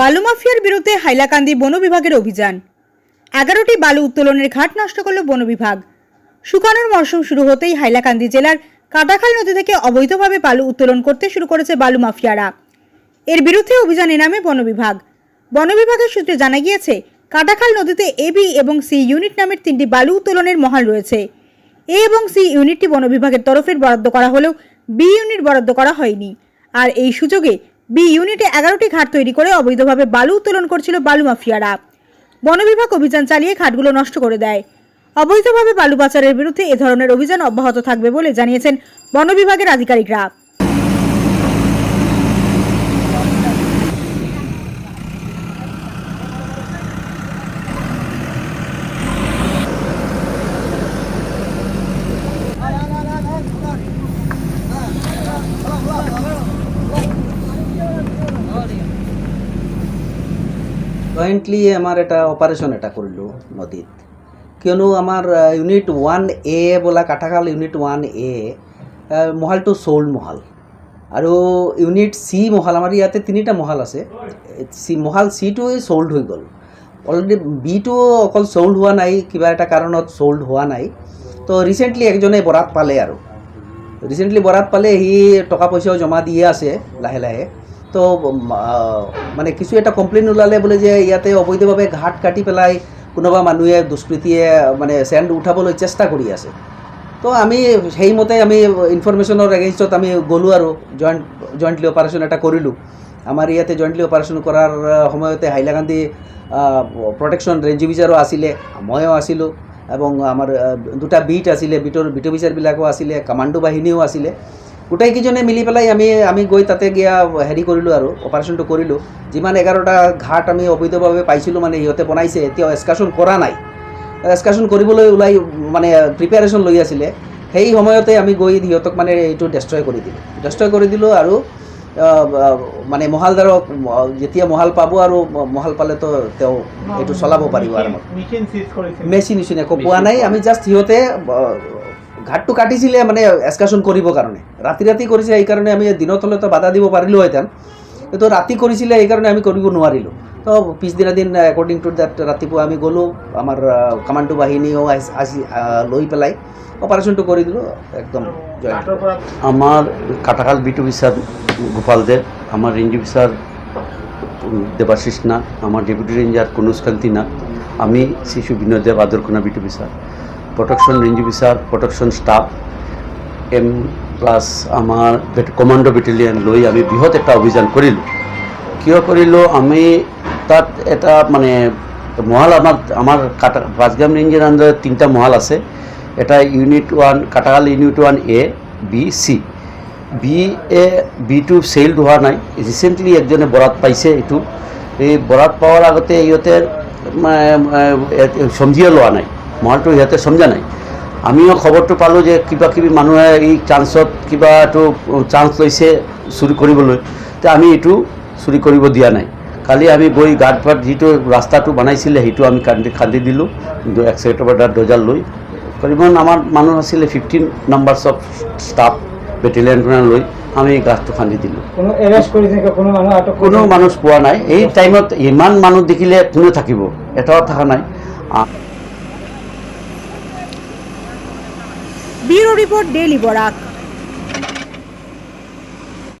বালু মাফিয়ার বিরুদ্ধে হাইলাকান্দি বন বিভাগের অভিযান। এগারোটি বালু উত্তোলনের ঘাট নষ্ট করল বন বিভাগ। শুকানোর মরশুম শুরু হতেই হাইলাকান্দি জেলার কাটাখাল নদী থেকে অবৈধভাবে বালু উত্তোলন করতে শুরু করেছে বালু মাফিয়ারা। এর বিরুদ্ধে অভিযানে নামে বন বিভাগ। বন বিভাগের সূত্রে জানা গিয়েছে, কাটাখাল নদীতে এবি এবং সি ইউনিট নামের তিনটি বালু উত্তোলনের মহাল রয়েছে। এ এবং সি ইউনিটটি বন বিভাগের তরফের বরাদ্দ করা হলেও বি ইউনিট বরাদ্দ করা হয়নি। আর এই সুযোগে বি ইউনিটে এগারোটি ঘাট তৈরি করে অবৈধভাবে বালু উত্তোলন করছিল বালু মাফিয়ারা। বন বিভাগ অভিযান চালিয়ে ঘাটগুলো নষ্ট করে দেয়। অবৈধভাবে বালু পাচারের বিরুদ্ধে এ ধরনের অভিযান অব্যাহত থাকবে বলে জানিয়েছেন বন বিভাগের আধিকারিকরা। জয়েন্টলি আমার এটা অপারেশন এটা কৰিলোঁ নদীত। কিয়নো আমাৰ ইউনিট ওৱান এ বোলা কাঠাখাল ইউনিট ওৱান এ মহালটো চ'ল্ড মহাল। আৰু ইউনিট চি মহাল, আমাৰ ইয়াতে তিনিটা মহাল আছে। চি মহাল চিটো চ'ল্ড হৈ গ'ল। অলৰেডি বিটো অকল চ'ল্ড হোৱা নাই, কিবা এটা কাৰণত চ'ল্ড হোৱা নাই। তো ৰিচেণ্টলি একজনে বৰাত পালে আৰু। ৰিচেণ্টলি বৰাত পালে সি টকা পইচাও জমা দিয়ে আছে লাহে লাহে তো মানে কিছু এটা কমপ্লেইন ওলালে বোলে যে ইয়াতে অবৈধভাৱে ঘাট কাটি পেলাই কোনোবা মানুহে দুষ্কৃতিয়ে মানে চেণ্ড উঠাবলৈ চেষ্টা কৰি আছে। তো আমি সেইমতে আমি ইনফৰমেশ্যনৰ এগেইনষ্টত আমি গ'লোঁ আৰু জইণ্ট জইণ্টলি অপাৰেশ্যন এটা কৰিলোঁ। আমাৰ ইয়াতে জইণ্টলি অপাৰেশ্যন কৰাৰ সময়তে হাইলাকান্দি প্ৰটেকশ্যন ৰেঞ্জ অফিচাৰো আছিলে ময়ো আছিলোঁ, এবং আমাৰ দুটা বিট আছিলে বিটৰ বিট অফিচাৰবিলাকো আছিলে কামাণ্ডো বাহিনীও আছিলে। গোটেইকেইজনে মিলি পেলাই আমি আমি গৈ তাতে গিয়া হেৰি কৰিলোঁ আৰু অপাৰেশ্যনটো কৰিলোঁ। যিমান এঘাৰটা ঘাট আমি অবৈধভাৱে পাইছিলোঁ মানে সিহঁতে বনাইছে এতিয়াও এক্সকাৰ্শ্যন কৰা নাই। এক্সকাৰ্শ্যন কৰিবলৈ ওলাই মানে প্ৰিপেয়াৰেশ্যন লৈ আছিলে। সেই সময়তে আমি গৈ সিহঁতক মানে এইটো ডেষ্ট্ৰয় কৰি দিলোঁ। ডেষ্ট্ৰয় কৰি দিলোঁ আৰু মানে মহালদাৰক যেতিয়া মহাল পাব আৰু মহাল পালেতো তেওঁ এইটো চলাব পাৰিব আৰামত মেচিন মেচিন একো পোৱা নাই। আমি জাষ্ট সিহঁতে ঘাটটো কাটিছিলে মানে এক্সকাৰ্শ্যন কৰিবৰ কাৰণে। ৰাতি ৰাতি কৰিছে সেইকাৰণে আমি দিনত হ'লেতো বাধা দিব পাৰিলোহেঁতেন কিন্তু ৰাতি কৰিছিলে সেইকাৰণে আমি কৰিব নোৱাৰিলোঁ। তো পিছদিনা দিন একৰ্ডিং টু দেট ৰাতিপুৱা আমি গ'লোঁ আমাৰ কামাণ্ডো বাহিনীও আহ, লৈ পেলাই অপাৰেশ্যনটো কৰি দিলোঁ একদম আমার কাটাখাল বিটু বিচার গোপাল দেব আমার রেঞ্জ উম, দেবাশিস নাথ আমার ডেপুটি রেঞ্জার কনুজ কান্তি নাথ আমি শিশু বিনোদ দেব আদরকোনা বিটু বিচার protection range officer protection staff M প্লাছ আমাৰ কমাণ্ডো বেটেলিয়ন লৈ আমি বৃহৎ এটা অভিযান কৰিলোঁ। কিয় কৰিলোঁ? আমি তাত এটা মানে মহাল আমাৰ আমাৰ কাটা পাঁচগাম ৰেঞ্জৰ আণ্ডাৰত তিনিটা মহাল আছে। এটা unit one Katakhal unit one A B C B A B two child হোৱা নাই। ৰিচেণ্টলি একজনে বৰাত পাইছে এইটো। এই বৰাত পোৱাৰ আগতে ইহঁতে সমজিয়ে লোৱা নাই। মহালটো সিহঁতে সমজা নাই। আমিও খবৰটো পালোঁ যে কিবা কিবি মানুহে এই চান্সত কিবা এইটো চান্স লৈছে চুৰি কৰিবলৈ। তে আমি এইটো চুৰি কৰিব দিয়া নাই। কালি আমি গৈ গাঁত পাত যিটো ৰাস্তাটো বনাইছিলে সেইটো আমি খান্দি খান্দি দিলোঁ। এক্সকেটাৰ ডজাৰ লৈ। কৰিবন আমাৰ মানুহ আছিলে ফিফটিন নাম্বাৰ্ছ অফ ষ্টাফ বেটেলিয়নখনে লৈ আমি গাঁতটো খান্দি দিলোঁ। কোনো মানুহ পোৱা নাই। এই টাইমত ইমান মানুহ দেখিলে কোনে থাকিব। এটাও থকা নাই। Bureau report daily Barak.